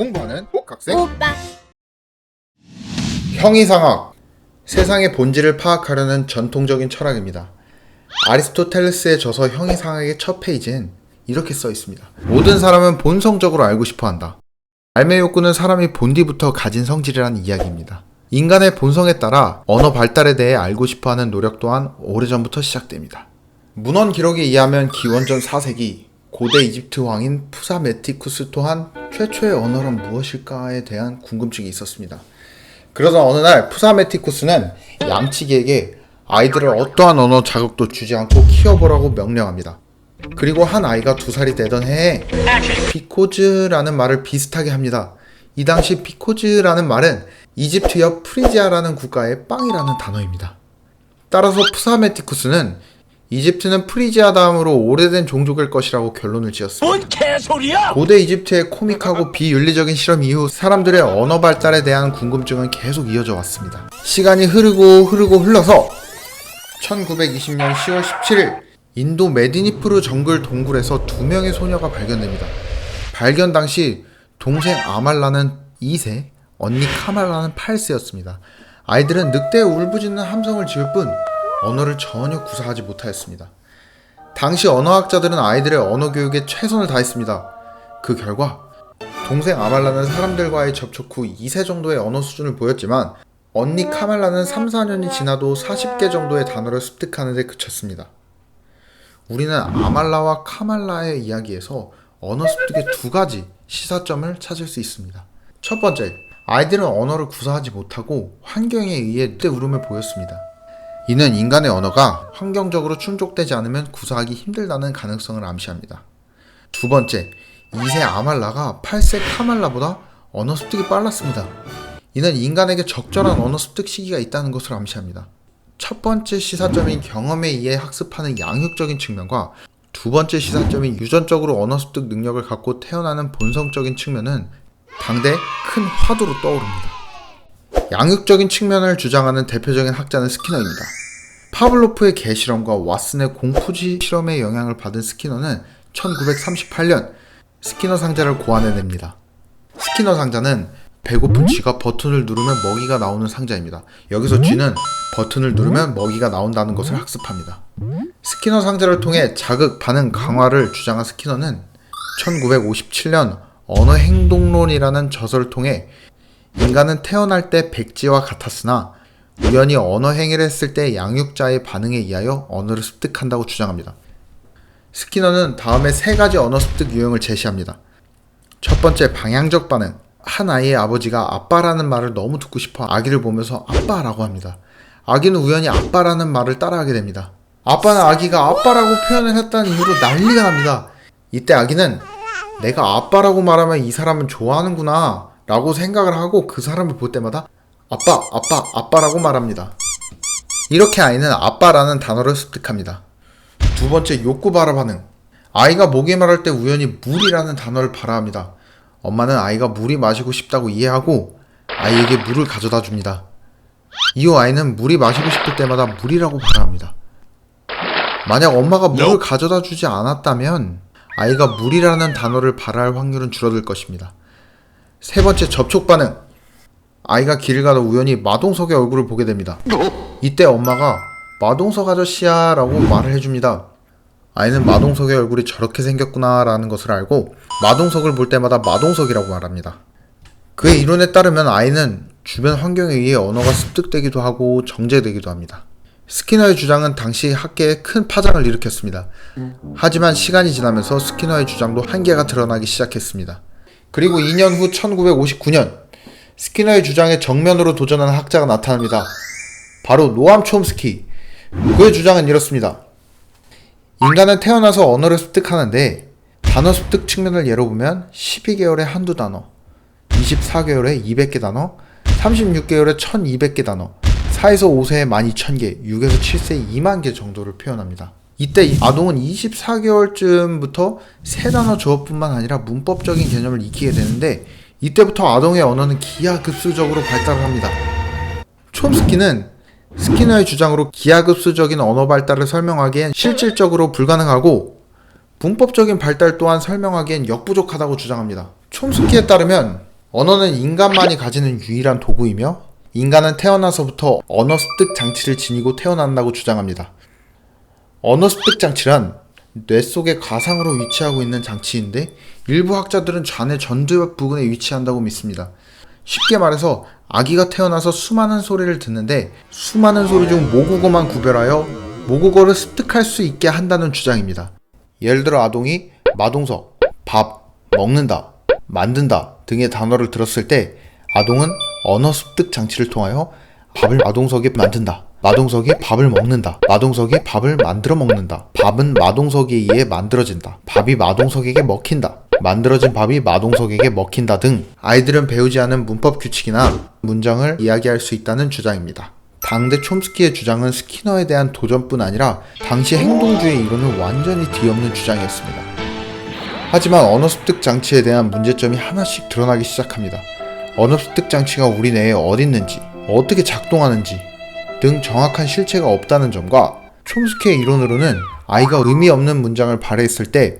공부하는 복학생 오빠 형이상학 세상의 본질을 파악하려는 전통적인 철학입니다. 아리스토텔레스의 저서 형이상학의 첫 페이지엔 이렇게 써 있습니다. 모든 사람은 본성적으로 알고 싶어 한다. 알매 욕구는 사람이 본디부터 가진 성질이라는 이야기입니다. 인간의 본성에 따라 언어 발달에 대해 알고 싶어 하는 노력 또한 오래전부터 시작됩니다. 문헌 기록에 의하면 기원전 4세기 고대 이집트 왕인 푸사메티쿠스 또한 최초의 언어란 무엇일까에 대한 궁금증이 있었습니다. 그러던 어느 날 푸사메티쿠스는 양치기에게 아이들을 어떠한 언어 자극도 주지 않고 키워보라고 명령합니다. 그리고 한 아이가 두 살이 되던 해에 비코즈라는 말을 비슷하게 합니다. 이 당시 비코즈라는 말은 이집트 옆 프리지아라는 국가의 빵이라는 단어입니다. 따라서 푸사메티쿠스는 이집트는 프리지아 다음으로 오래된 종족일 것이라고 결론을 지었습니다. 뭔 개소리야! 고대 이집트의 코믹하고 비윤리적인 실험 이후 사람들의 언어 발달에 대한 궁금증은 계속 이어져 왔습니다. 시간이 흐르고 흐르고 흘러서 1920년 10월 17일 인도 메디니푸르 정글 동굴에서 두 명의 소녀가 발견됩니다. 발견 당시 동생 아말라는 2세, 언니 카말라는 8세였습니다. 아이들은 늑대의 울부짖는 함성을 지을 뿐 언어를 전혀 구사하지 못하였습니다. 당시 언어학자들은 아이들의 언어 교육에 최선을 다했습니다. 그 결과 동생 아말라는 사람들과의 접촉 후 2세 정도의 언어 수준을 보였지만 언니 카말라는 3, 4년이 지나도 40개 정도의 단어를 습득하는 데 그쳤습니다. 우리는 아말라와 카말라의 이야기에서 언어 습득의 두 가지 시사점을 찾을 수 있습니다. 첫 번째, 아이들은 언어를 구사하지 못하고 환경에 의해 늑대 울음을 보였습니다. 이는 인간의 언어가 환경적으로 충족되지 않으면 구사하기 힘들다는 가능성을 암시합니다. 두 번째, 2세 아말라가 8세 카말라보다 언어 습득이 빨랐습니다. 이는 인간에게 적절한 언어 습득 시기가 있다는 것을 암시합니다. 첫 번째 시사점인 경험에 의해 학습하는 양육적인 측면과 두 번째 시사점인 유전적으로 언어 습득 능력을 갖고 태어나는 본성적인 측면은 당대 큰 화두로 떠오릅니다. 양육적인 측면을 주장하는 대표적인 학자는 스키너입니다. 파블로프의 개실험과 왓슨의 공포지 실험의 영향을 받은 스키너는 1938년 스키너 상자를 고안해냅니다. 스키너 상자는 배고픈 쥐가 버튼을 누르면 먹이가 나오는 상자입니다. 여기서 쥐는 버튼을 누르면 먹이가 나온다는 것을 학습합니다. 스키너 상자를 통해 자극 반응 강화를 주장한 스키너는 1957년 언어 행동론이라는 저서를 통해 인간은 태어날 때 백지와 같았으나 우연히 언어 행위를 했을 때 양육자의 반응에 의하여 언어를 습득한다고 주장합니다. 스키너는 다음에 세 가지 언어 습득 유형을 제시합니다. 첫 번째 방향적 반응. 한 아이의 아버지가 아빠라는 말을 너무 듣고 싶어 아기를 보면서 아빠라고 합니다. 아기는 우연히 아빠라는 말을 따라하게 됩니다. 아빠는 아기가 아빠라고 표현을 했다는 이유로 난리가 납니다. 이때 아기는 내가 아빠라고 말하면 이 사람은 좋아하는구나 라고 생각을 하고 그 사람을 볼 때마다 아빠, 아빠, 아빠라고 말합니다. 이렇게 아이는 아빠라는 단어를 습득합니다. 두 번째 욕구 발화 반응. 아이가 목이 마를 때 우연히 물이라는 단어를 발화합니다. 엄마는 아이가 물이 마시고 싶다고 이해하고 아이에게 물을 가져다 줍니다. 이후 아이는 물이 마시고 싶을 때마다 물이라고 발화합니다. 만약 엄마가 물을 가져다 주지 않았다면 아이가 물이라는 단어를 발화할 확률은 줄어들 것입니다. 세 번째 접촉 반응. 아이가 길을 가다 우연히 마동석의 얼굴을 보게 됩니다. 이때 엄마가 마동석 아저씨야 라고 말을 해줍니다. 아이는 마동석의 얼굴이 저렇게 생겼구나 라는 것을 알고 마동석을 볼 때마다 마동석이라고 말합니다. 그의 이론에 따르면 아이는 주변 환경에 의해 언어가 습득되기도 하고 정제되기도 합니다. 스키너의 주장은 당시 학계에 큰 파장을 일으켰습니다. 하지만 시간이 지나면서 스키너의 주장도 한계가 드러나기 시작했습니다. 그리고 2년 후 1959년 스키너의 주장에 정면으로 도전하는 학자가 나타납니다. 바로 노암 촘스키. 그의 주장은 이렇습니다. 인간은 태어나서 언어를 습득하는데 단어 습득 측면을 예로 보면 12개월에 한두 단어, 24개월에 200개 단어, 36개월에 1200개 단어, 4에서 5세에 12000개, 6에서 7세에 2만 개 정도를 표현합니다. 이때 이 아동은 24개월쯤부터 세 단어 조합뿐만 아니라 문법적인 개념을 익히게 되는데 이때부터 아동의 언어는 기하급수적으로 발달을 합니다. 촘스키는 스키너의 주장으로 기하급수적인 언어 발달을 설명하기엔 실질적으로 불가능하고 문법적인 발달 또한 설명하기엔 역부족하다고 주장합니다. 촘스키에 따르면 언어는 인간만이 가지는 유일한 도구이며 인간은 태어나서부터 언어 습득 장치를 지니고 태어난다고 주장합니다. 언어 습득 장치란 뇌 속에 가상으로 위치하고 있는 장치인데 일부 학자들은 좌뇌 전두엽 부근에 위치한다고 믿습니다. 쉽게 말해서 아기가 태어나서 수많은 소리를 듣는데 수많은 소리 중 모국어만 구별하여 모국어를 습득할 수 있게 한다는 주장입니다. 예를 들어 아동이 마동석, 밥, 먹는다, 만든다 등의 단어를 들었을 때 아동은 언어 습득 장치를 통하여 밥을 마동석에 만든다. 마동석이 밥을 먹는다. 마동석이 밥을 만들어 먹는다. 밥은 마동석에 의해 만들어진다. 밥이 마동석에게 먹힌다. 만들어진 밥이 마동석에게 먹힌다 등 아이들은 배우지 않은 문법 규칙이나 문장을 이야기할 수 있다는 주장입니다. 당대 촘스키의 주장은 스키너에 대한 도전뿐 아니라 당시 행동주의 이론을 완전히 뒤엎는 주장이었습니다. 하지만 언어 습득 장치에 대한 문제점이 하나씩 드러나기 시작합니다. 언어 습득 장치가 우리 뇌에 어디 있는지, 어떻게 작동하는지 등 정확한 실체가 없다는 점과 촘스키의 이론으로는 아이가 의미 없는 문장을 발휘했을 때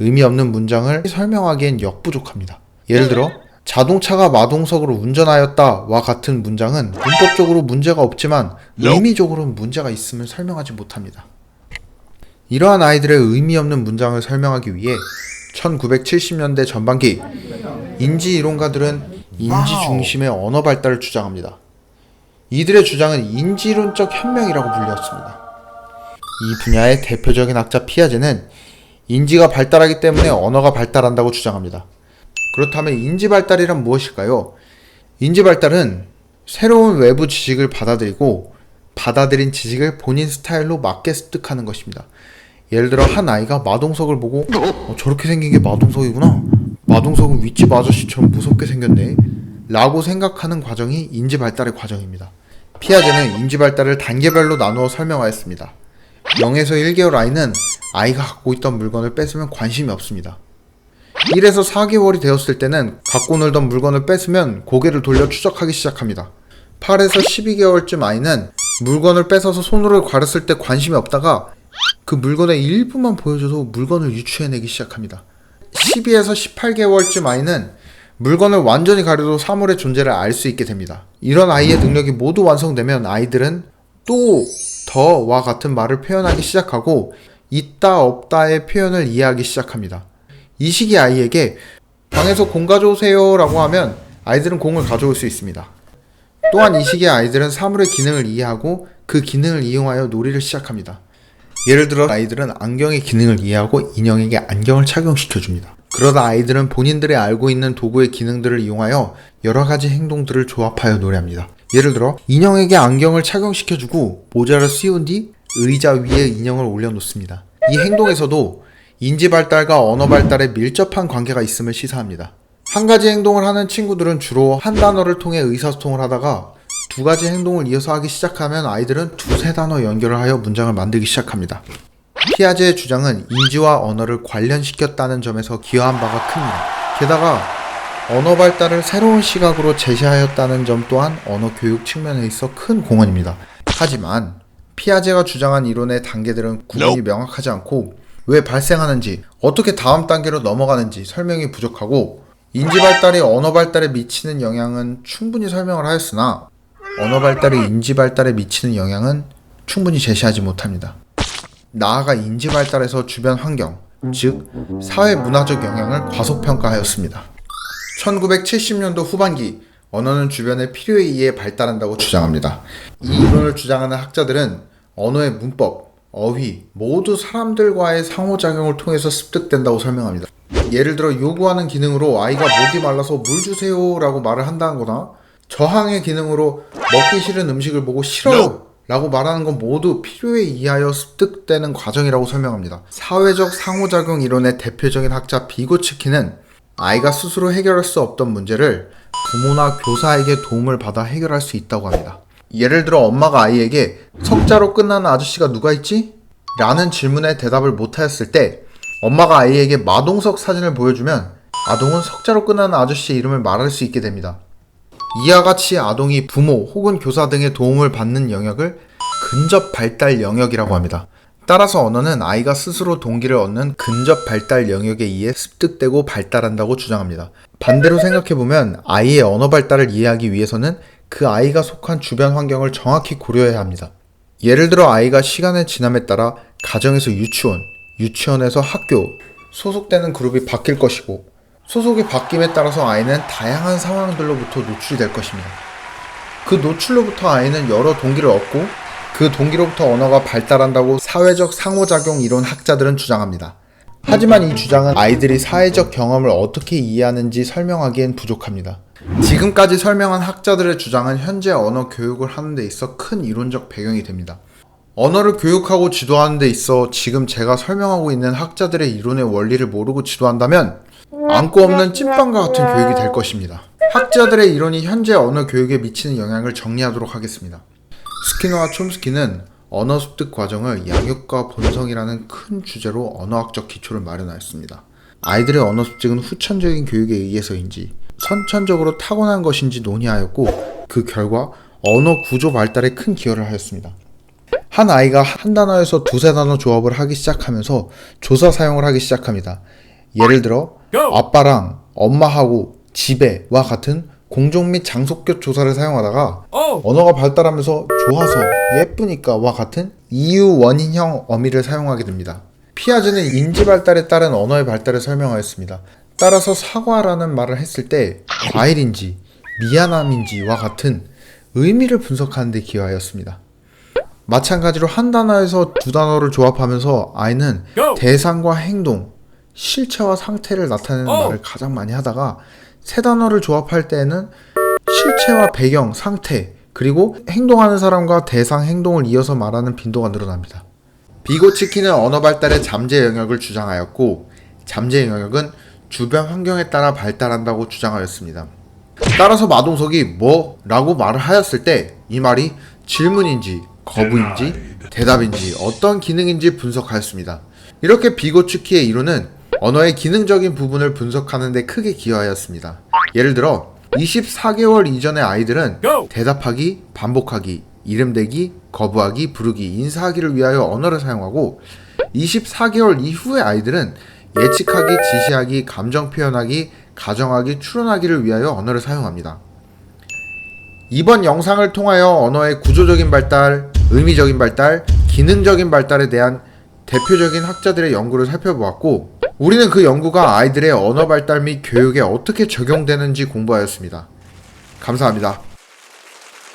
의미 없는 문장을 설명하기엔 역부족합니다. 예를 들어 자동차가 마동석으로 운전하였다와 같은 문장은 문법적으로 문제가 없지만 의미적으로는 문제가 있음을 설명하지 못합니다. 이러한 아이들의 의미 없는 문장을 설명하기 위해 1970년대 전반기 인지 이론가들은 인지 중심의 언어 발달을 주장합니다. 이들의 주장은 인지론적 혁명이라고 불렸습니다. 이 분야의 대표적인 학자 피아제는 인지가 발달하기 때문에 언어가 발달한다고 주장합니다. 그렇다면 인지 발달이란 무엇일까요? 인지 발달은 새로운 외부 지식을 받아들이고 받아들인 지식을 본인 스타일로 맞게 습득하는 것입니다. 예를 들어 한 아이가 마동석을 보고 어, 저렇게 생긴 게 마동석이구나. 마동석은 윗집 아저씨처럼 무섭게 생겼네. 라고 생각하는 과정이 인지 발달의 과정입니다. 피아제는 인지 발달을 단계별로 나누어 설명하였습니다. 0에서 1개월 아이는 아이가 갖고 있던 물건을 뺏으면 관심이 없습니다. 1에서 4개월이 되었을 때는 갖고 놀던 물건을 뺏으면 고개를 돌려 추적하기 시작합니다. 8에서 12개월쯤 아이는 물건을 뺏어서 손으로 가렸을 때 관심이 없다가 그 물건의 일부만 보여줘도 물건을 유추해내기 시작합니다. 12에서 18개월쯤 아이는 물건을 완전히 가려도 사물의 존재를 알 수 있게 됩니다. 이런 아이의 능력이 모두 완성되면 아이들은 또 더와 같은 말을 표현하기 시작하고 있다 없다의 표현을 이해하기 시작합니다. 이 시기 아이에게 방에서 공 가져오세요 라고 하면 아이들은 공을 가져올 수 있습니다. 또한 이 시기의 아이들은 사물의 기능을 이해하고 그 기능을 이용하여 놀이를 시작합니다. 예를 들어 아이들은 안경의 기능을 이해하고 인형에게 안경을 착용시켜 줍니다. 그러다 아이들은 본인들이 알고 있는 도구의 기능들을 이용하여 여러 가지 행동들을 조합하여 노래합니다. 예를 들어 인형에게 안경을 착용시켜주고 모자를 씌운 뒤 의자 위에 인형을 올려놓습니다. 이 행동에서도 인지 발달과 언어 발달에 밀접한 관계가 있음을 시사합니다. 한 가지 행동을 하는 친구들은 주로 한 단어를 통해 의사소통을 하다가 두 가지 행동을 이어서 하기 시작하면 아이들은 두세 단어 연결을 하여 문장을 만들기 시작합니다. 피아제의 주장은 인지와 언어를 관련시켰다는 점에서 기여한 바가 큽니다. 게다가 언어 발달을 새로운 시각으로 제시하였다는 점 또한 언어 교육 측면에 있어 큰 공헌입니다. 하지만 피아제가 주장한 이론의 단계들은 구분이 명확하지 않고 왜 발생하는지, 어떻게 다음 단계로 넘어가는지 설명이 부족하고 인지 발달이 언어 발달에 미치는 영향은 충분히 설명을 하였으나 언어 발달이 인지 발달에 미치는 영향은 충분히 제시하지 못합니다. 나아가 인지 발달에서 주변 환경, 즉 사회 문화적 영향을 과소평가하였습니다. 1970년도 후반기 언어는 주변의 필요에 의해 발달한다고 주장합니다. 이 이론을 주장하는 학자들은 언어의 문법, 어휘 모두 사람들과의 상호작용을 통해서 습득된다고 설명합니다. 예를 들어 요구하는 기능으로 아이가 목이 말라서 물 주세요 라고 말을 한다거나 저항의 기능으로 먹기 싫은 음식을 보고 싫어요 라고 말하는 건 모두 필요에 의하여 습득되는 과정이라고 설명합니다. 사회적 상호작용 이론의 대표적인 학자 비고츠키는 아이가 스스로 해결할 수 없던 문제를 부모나 교사에게 도움을 받아 해결할 수 있다고 합니다. 예를 들어 엄마가 아이에게 석자로 끝나는 아저씨가 누가 있지? 라는 질문에 대답을 못하였을 때 엄마가 아이에게 마동석 사진을 보여주면 아동은 석자로 끝나는 아저씨의 이름을 말할 수 있게 됩니다. 이와 같이 아동이 부모 혹은 교사 등의 도움을 받는 영역을 근접 발달 영역이라고 합니다. 따라서 언어는 아이가 스스로 동기를 얻는 근접 발달 영역에 의해 습득되고 발달한다고 주장합니다. 반대로 생각해보면 아이의 언어 발달을 이해하기 위해서는 그 아이가 속한 주변 환경을 정확히 고려해야 합니다. 예를 들어 아이가 시간의 지남에 따라 가정에서 유치원, 유치원에서 학교, 소속되는 그룹이 바뀔 것이고 소속이 바뀜에 따라서 아이는 다양한 상황들로부터 노출이 될 것입니다. 그 노출로부터 아이는 여러 동기를 얻고 그 동기로부터 언어가 발달한다고 사회적 상호작용 이론 학자들은 주장합니다. 하지만 이 주장은 아이들이 사회적 경험을 어떻게 이해하는지 설명하기엔 부족합니다. 지금까지 설명한 학자들의 주장은 현재 언어 교육을 하는 데 있어 큰 이론적 배경이 됩니다. 언어를 교육하고 지도하는 데 있어 지금 제가 설명하고 있는 학자들의 이론의 원리를 모르고 지도한다면 안고 없는 찐빵과 같은 교육이 될 것입니다. 학자들의 이론이 현재 언어 교육에 미치는 영향을 정리하도록 하겠습니다. 스키너와 촘스키는 언어 습득 과정을 양육과 본성이라는 큰 주제로 언어학적 기초를 마련하였습니다. 아이들의 언어 습득은 후천적인 교육에 의해서인지 선천적으로 타고난 것인지 논의하였고 그 결과 언어 구조 발달에 큰 기여를 하였습니다. 한 아이가 한 단어에서 두세 단어 조합을 하기 시작하면서 조사 사용을 하기 시작합니다. 예를 들어 아빠랑 엄마하고 집에와 같은 공종 및 장소격 조사를 사용하다가 언어가 발달하면서 좋아서 예쁘니까와 같은 이유 원인형 어미를 사용하게 됩니다. 피아제는 인지 발달에 따른 언어의 발달을 설명하였습니다. 따라서 사과라는 말을 했을 때 과일인지 미안함인지와 같은 의미를 분석하는 데 기여하였습니다. 마찬가지로 한 단어에서 두 단어를 조합하면서 아이는 대상과 행동, 실체와 상태를 나타내는 어. 말을 가장 많이 하다가 세 단어를 조합할 때에는 실체와 배경, 상태, 그리고 행동하는 사람과 대상 행동을 이어서 말하는 빈도가 늘어납니다. 비고치키는 언어 발달의 잠재 영역을 주장하였고 잠재 영역은 주변 환경에 따라 발달한다고 주장하였습니다. 따라서 마동석이 뭐 라고 말을 하였을 때 이 말이 질문인지 거부인지 대답인지 어떤 기능인지 분석하였습니다. 이렇게 비고치키의 이론은 언어의 기능적인 부분을 분석하는 데 크게 기여하였습니다. 예를 들어 24개월 이전의 아이들은! 대답하기, 반복하기, 이름 대기, 거부하기, 부르기, 인사하기를 위하여 언어를 사용하고 24개월 이후의 아이들은 예측하기, 지시하기, 감정 표현하기, 가정하기, 추론하기를 위하여 언어를 사용합니다. 이번 영상을 통하여 언어의 구조적인 발달, 의미적인 발달, 기능적인 발달에 대한 대표적인 학자들의 연구를 살펴보았고, 우리는 그 연구가 아이들의 언어 발달 및 교육에 어떻게 적용되는지 공부하였습니다. 감사합니다.